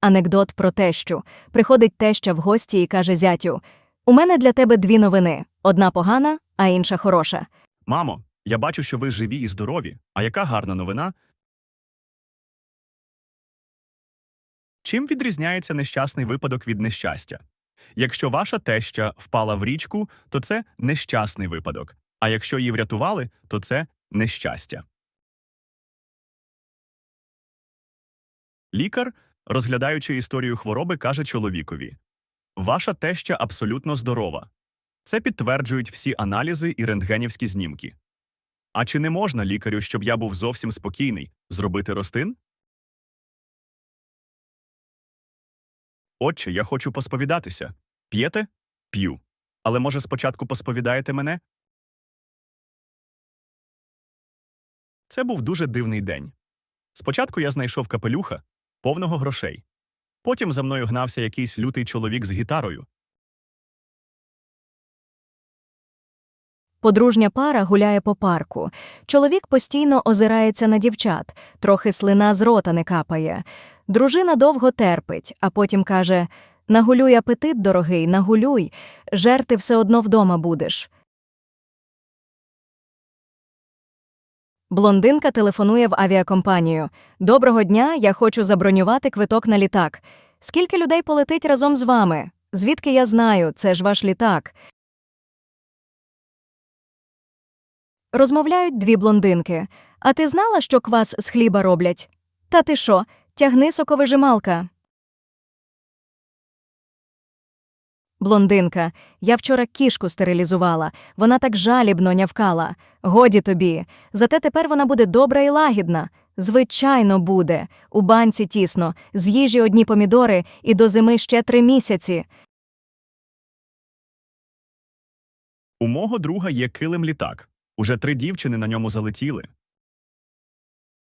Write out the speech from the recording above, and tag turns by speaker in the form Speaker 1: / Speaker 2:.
Speaker 1: Анекдот про тещу. Приходить теща в гості і каже зятю: У мене для тебе дві новини: одна погана, а інша хороша.
Speaker 2: Мамо, я бачу, що ви живі і здорові. А яка гарна новина? Чим відрізняється нещасний випадок від нещастя? Якщо ваша теща впала в річку, то це нещасний випадок. А якщо її врятували, то це нещастя. Лікар, розглядаючи історію хвороби, каже чоловікові: Ваша теща абсолютно здорова. Це підтверджують всі аналізи і рентгенівські знімки. А чи не можна лікарю, щоб я був зовсім спокійний, зробити ростин? Отче, я хочу посповідатися. П'єте? П'ю. Але може спочатку посповідаєте мене? Це був дуже дивний день. Спочатку я знайшов капелюха, повного грошей. Потім за мною гнався якийсь лютий чоловік з гітарою.
Speaker 1: Подружня пара гуляє по парку. Чоловік постійно озирається на дівчат, трохи слина з рота не капає. Дружина довго терпить, а потім каже: Нагулюй апетит, дорогий, нагулюй, жерти все одно вдома будеш. Блондинка телефонує в авіакомпанію. Доброго дня, я хочу забронювати квиток на літак. Скільки людей полетить разом з вами? Звідки я знаю, це ж ваш літак. Розмовляють дві блондинки. А ти знала, що квас з хліба роблять? Та ти що, тягни соковижималка. Блондинка. Я вчора кішку стерилізувала. Вона так жалібно нявкала. Годі тобі. Зате тепер вона буде добра і лагідна. Звичайно, буде. У банці тісно, з їжі одні помідори і до зими ще три місяці.
Speaker 2: У мого друга є килим літак. Уже три дівчини на ньому залетіли.